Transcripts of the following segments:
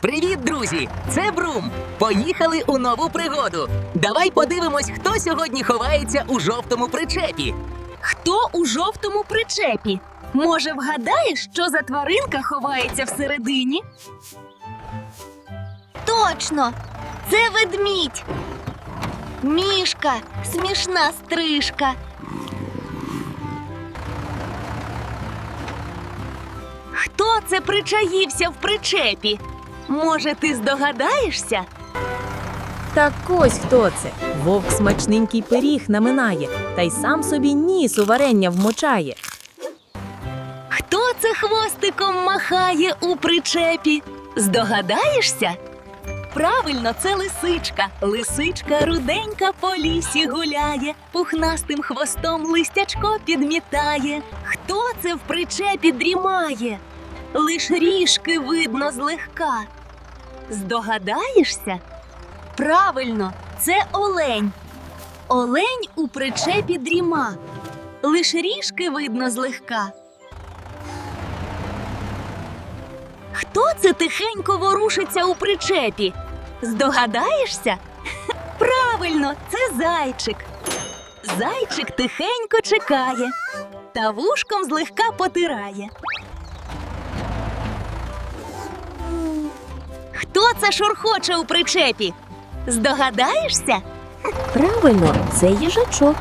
Привіт, друзі! Це Брум. Поїхали у нову пригоду. Давай подивимось, хто сьогодні ховається у жовтому причепі. Хто у жовтому причепі? Може, вгадаєш, що за тваринка ховається всередині? Точно! Це ведмідь. Мішка, смішна стрижка. Хто це причаївся в причепі? Може, ти здогадаєшся? Так ось хто це. Вовк смачненький пиріг наминає, та й сам собі ніс у варення вмочає. Хто це хвостиком махає у причепі? Здогадаєшся? Правильно, це лисичка. Лисичка руденька по лісі гуляє, пухнастим хвостом листячко підмітає. Хто це в причепі дрімає? Лиш ріжки видно злегка. Здогадаєшся? Правильно, це олень. Олень у причепі дріма. Лиш ріжки видно злегка. Хто це тихенько ворушиться у причепі? Здогадаєшся? Правильно, це зайчик. Зайчик тихенько чекає та вушком злегка потирає. Хто це шурхоче у причепі? Здогадаєшся? Правильно, це їжачок.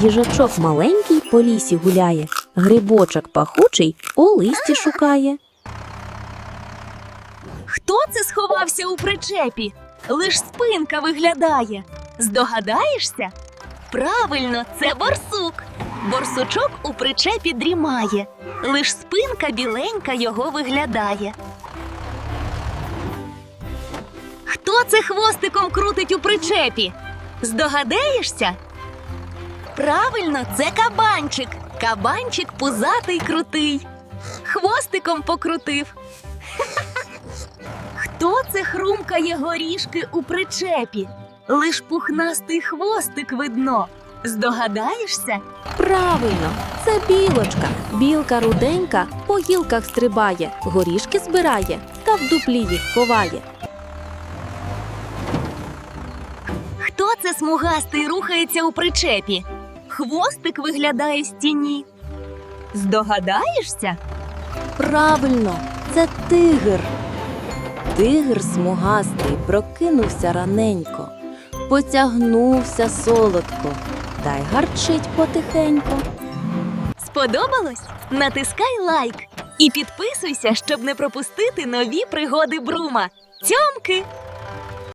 Їжачок маленький по лісі гуляє, грибочок пахучий у листі шукає. Хто це сховався у причепі? Лиш спинка виглядає. Здогадаєшся? Правильно, це борсук. Борсучок у причепі дрімає. Лиш спинка біленька його виглядає. Це хвостиком крутить у причепі? Здогадаєшся? Правильно, це кабанчик. Кабанчик пузатий крутий. Хвостиком покрутив. Хто це хрумкає горішки у причепі? Лиш пухнастий хвостик видно. Здогадаєшся? Правильно, це білочка. Білка руденька по гілках стрибає, горішки збирає та в дуплі їх ховає. Хто це смугастий рухається у причепі? Хвостик виглядає з тіні. Здогадаєшся? Правильно, це тигр. Тигр смугастий прокинувся раненько, потягнувся солодко, та й гарчить потихенько. Сподобалось? Натискай лайк і підписуйся, щоб не пропустити нові пригоди Брума. Цьомки!